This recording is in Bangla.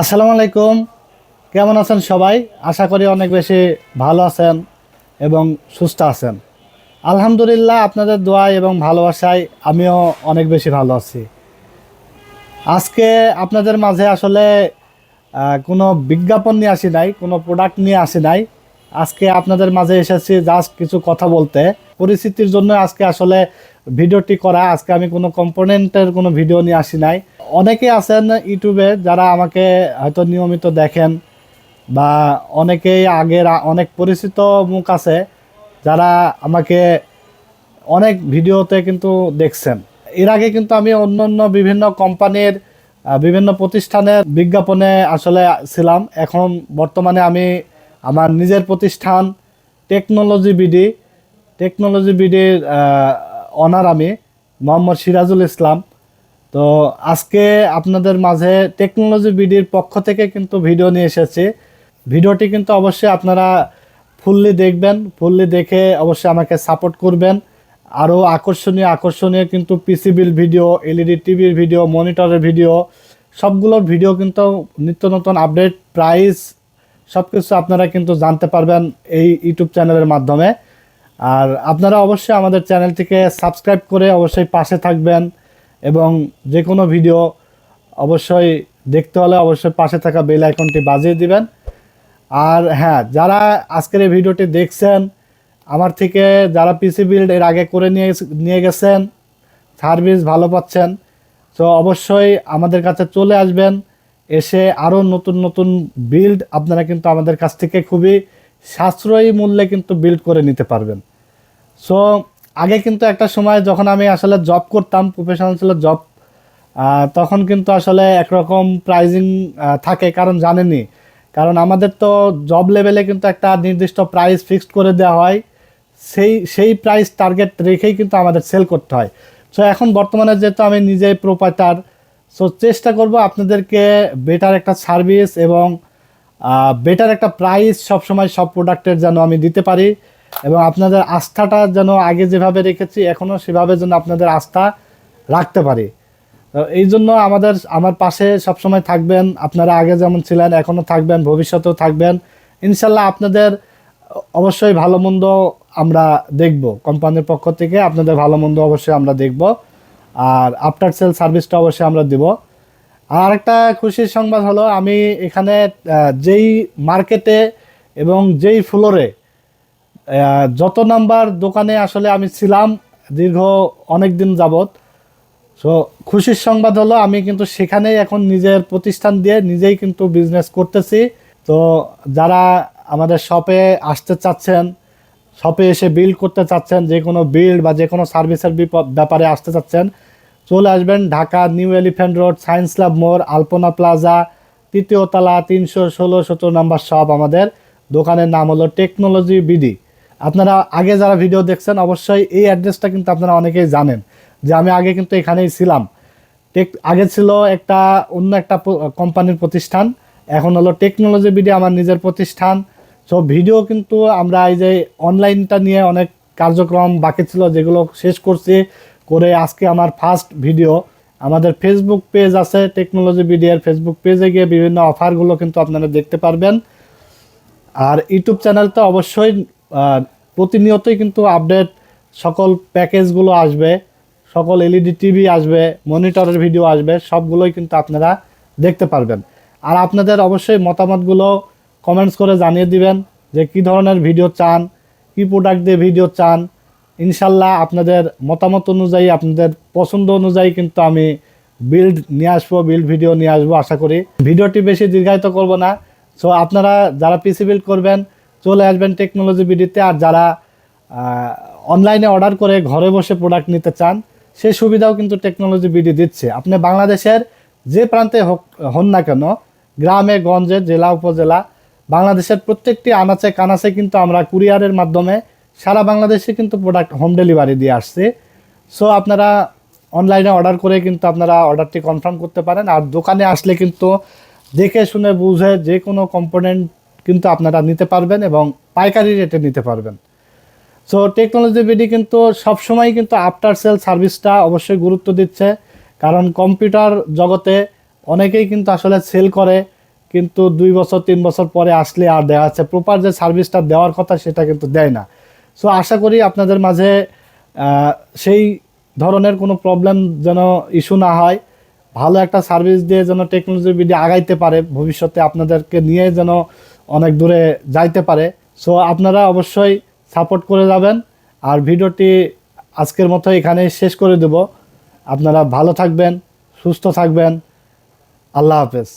আসসালামু আলাইকুম। কেমন আছেন সবাই? আশা করি অনেক বেশি ভালো আছেন এবং সুস্থ আছেন। আলহামদুলিল্লাহ আপনাদের দোয়া এবং ভালোবাসায় আমিও অনেক বেশি ভালো আছি। আজকে আপনাদের মাঝে আসলে কোনো বিজ্ঞাপন নিয়ে আসি নাই, কোনো প্রোডাক্ট নিয়ে আসি নাই। আজকে আপনাদের মাঝে এসেছি জাস্ট কিছু কথা বলতে। পরিস্থিতির জন্য আজকে আসলে ভিডিওটি করা, আজকে আমি কোনো কম্পোনেন্টের কোনো ভিডিও নিয়ে আসি নাই। অনেকে আছেন ইউটিউবে যারা আমাকে হয়তো নিয়মিত দেখেন বা অনেকেই আগের অনেক পরিচিত মুখ আছে যারা আমাকে অনেক ভিডিওতে কিন্তু দেখছেন। এর আগে কিন্তু আমি অন্য অন্য বিভিন্ন কোম্পানির বিভিন্ন প্রতিষ্ঠানের বিজ্ঞাপনে আসলে ছিলাম। এখন বর্তমানে আমি আমার নিজের প্রতিষ্ঠান টেকনোলজি বিডি, টেকনোলজি বিডির অনার আমি, মোহাম্মদ সিরাজুল ইসলাম। তো আজকে আপনাদের মাঝে টেকনোলজি বিডির পক্ষ থেকে কিন্তু ভিডিও নিয়ে এসেছি। ভিডিওটি কিন্তু অবশ্যই আপনারা ফুললি দেখবেন, ফুললি দেখে অবশ্যই আমাকে সাপোর্ট করবেন। আরও আকর্ষণীয় আকর্ষণীয় কিন্তু পিসি বিল ভিডিও, এলইডি, টিভির ভিডিও মনিটরের ভিডিও, সবগুলোর ভিডিও কিন্তু নিত্য নতুন আপডেট প্রাইস সব কিছু আপনারা কিন্তু জানতে পারবেন এই ইউটিউব চ্যানেলের মাধ্যমে। আর আপনারা অবশ্যই আমাদের চ্যানেলটিকে সাবস্ক্রাইব করে অবশ্যই পাশে থাকবেন এবং যে কোনো ভিডিও অবশ্যই দেখতে হলে অবশ্যই পাশে থাকা বেল আইকনটি বাজিয়ে দিবেন। আর হ্যাঁ যারা আজকের এই ভিডিওটি দেখছেন, আমার থেকে যারা পিসি বিল্ড এর আগে করে নিয়ে নিয়ে গেছেন, সার্ভিস ভালো পাচ্ছেন, তো অবশ্যই আমাদের কাছে চলে আসবেন। এসে আরও নতুন নতুন বিল্ড আপনারা কিন্তু আমাদের কাছ থেকে খুবই সাশ্রয়ী মূল্যে কিন্তু বিল্ড করে নিতে পারবেন। সো আগে কিন্তু একটা সময় যখন আমি আসলে জব করতাম প্রফেশনাল ছিল জব তখন কিন্তু আসলে একরকম প্রাইজিং থাকে, কারণ জানেনই। কারণ আমাদের তো জব লেভেলে কিন্তু একটা নির্দিষ্ট প্রাইস ফিক্সড করে দেওয়া হয়। সেই সেই প্রাইস টার্গেট রেখেই কিন্তু আমাদের সেল করতে হয়। সো এখন বর্তমানে যেহেতু আমি নিজেই প্রোপাইটার সো চেষ্টা করব আপনাদেরকে বেটার একটা সার্ভিস এবং বেটার একটা প্রাইস সবসময় সব প্রোডাক্টের যেন আমি দিতে পারি এবং আপনাদের আস্থাটা যেন আগে যেভাবে রেখেছি এখনও সেভাবে যেন আপনাদের আস্থা রাখতে পারি। এই জন্য আমাদের, আমার পাশে সবসময় থাকবেন। আপনারা আগে যেমন ছিলেন, এখনও থাকবেন, ভবিষ্যতেও থাকবেন। ইনশাল্লাহ আপনাদের অবশ্যই ভালো মন্দ আমরা দেখব। কোম্পানির পক্ষ থেকে আপনাদের ভালো মন্দ অবশ্যই আমরা দেখব। আর আফটার সেল সার্ভিসটা অবশ্যই আমরা দেব। আর একটা খুশির সংবাদ হলো, আমি এখানে যেই মার্কেটে এবং যেই ফ্লোরে যত নাম্বার দোকানে আসলে আমি ছিলাম দীর্ঘ অনেক দিন যাবত সো খুশির সংবাদ হলো, আমি কিন্তু সেখানেই এখন নিজের প্রতিষ্ঠান দিয়ে নিজেই কিন্তু বিজনেস করতেছি। তো যারা আমাদের শপে আসতে চাচ্ছেন শপে এসে বিল্ড করতে চাচ্ছেন, যে কোনো বিল্ড বা যে কোনো সার্ভিসের ব্যাপারে আসতে চাচ্ছেন, চলে আসবেন Dhaka new elephant road, science lab মোড়, আলপনা প্লাজা, তৃতীয় তলা তিনশো ষোলো সতেরো নাম্বার শপ আমাদের। দোকানের নাম হলো টেকনোলজি বিডি। আপনারা আগে যারা ভিডিও দেখছেন, অবশ্যই এই অ্যাড্রেসটা কিন্তু আপনারা অনেকেই জানেন, যে আমি আগে কিন্তু এখানেই ছিলাম। টেক আগে ছিল একটা অন্য একটা কোম্পানির প্রতিষ্ঠান, এখন হলো টেকনোলজি বিডি, আমার নিজের প্রতিষ্ঠান। সো ভিডিও কিন্তু আমরা এই যে অনলাইনটা নিয়ে অনেক কার্যক্রম বাকি ছিল, যেগুলো শেষ করছি, করে আজকে আমার ফার্স্ট ভিডিও আমাদের ফেসবুক পেজ আছে টেকনোলজি বিডিয়ার ফেসবুক পেজে গিয়ে বিভিন্ন অফারগুলো কিন্তু আপনারা দেখতে পারবেন। আর ইউটিউব চ্যানেল তো অবশ্যই প্রতিনিয়তই কিন্তু আপডেট সকল প্যাকেজগুলো আসবে, সকল এলইডি টিভি আসবে মনিটরের ভিডিও আসবে, সবগুলোই কিন্তু আপনারা দেখতে পারবেন। আর আপনাদের অবশ্যই মতামতগুলো কমেন্টস করে জানিয়ে দিবেন যে কি ধরনের ভিডিও চান, কি প্রোডাক্ট দিয়ে ভিডিও চান। ইনশাল্লাহ আপনাদের মতামত অনুযায়ী, আপনাদের পছন্দ অনুযায়ী কিন্তু আমি বিল্ড নিয়ে আসব বিল্ড ভিডিও নিয়ে আসব আশা করি। ভিডিওটি বেশি দীর্ঘায়িত করব না। সো আপনারা যারা পিসি বিল্ড করবেন, চলে আসবেন টেকনোলজি বিডিতে আর যারা অনলাইনে অর্ডার করে ঘরে বসে প্রোডাক্ট নিতে চান, সেই সুবিধাও কিন্তু টেকনোলজি বিডি দিচ্ছে। আপনি বাংলাদেশের যে প্রান্তে হোক, হন না কেন, গ্রামে, গঞ্জে, জেলা, উপজেলা বাংলাদেশের প্রত্যেকটি আনাচে কানাচে কিন্তু আমরা কুরিয়ারের মাধ্যমে সারা বাংলাদেশে কিন্তু প্রোডাক্ট হোম ডেলিভারি দিয়ে আসছে। সো আপনারা অনলাইনে অর্ডার করে কিন্তু আপনারা অর্ডারটি কনফার্ম করতে পারেন। আর দোকানে আসলে কিন্তু দেখে শুনে বুঝে যে কোনো কম্পোনেন্ট কিন্তু আপনারা নিতে পারবেন এবং পাইকারি রেটে নিতে পারবেন। সো টেকনোলজি বিডি কিন্তু সবসময় কিন্তু আফটার সেল সার্ভিসটা অবশ্যই গুরুত্ব দিচ্ছে। কারণ কম্পিউটার জগতে অনেকেই কিন্তু আসলে সেল করে। কিন্তু দুই বছর, তিন বছর পরে আসলে আর দেখা যাচ্ছে প্রপার যে সার্ভিসটা দেওয়ার কথা সেটা কিন্তু দেয় না। সো আশা করি আপনাদের মাঝে সেই ধরনের কোনো প্রবলেম যেন ইস্যু না হয়। ভালো একটা সার্ভিস দিয়ে যেন টেকনোলজি বিডি আগাইতে পারে, ভবিষ্যতে আপনাদেরকে নিয়ে যেন অনেক দূরে যাইতে পারে। সো আপনারা অবশ্যই সাপোর্ট করে যাবেন। আর ভিডিওটি আজকের মতো এখানে শেষ করে দেব। আপনারা ভালো থাকবেন, সুস্থ থাকবেন। আল্লাহ হাফেজ।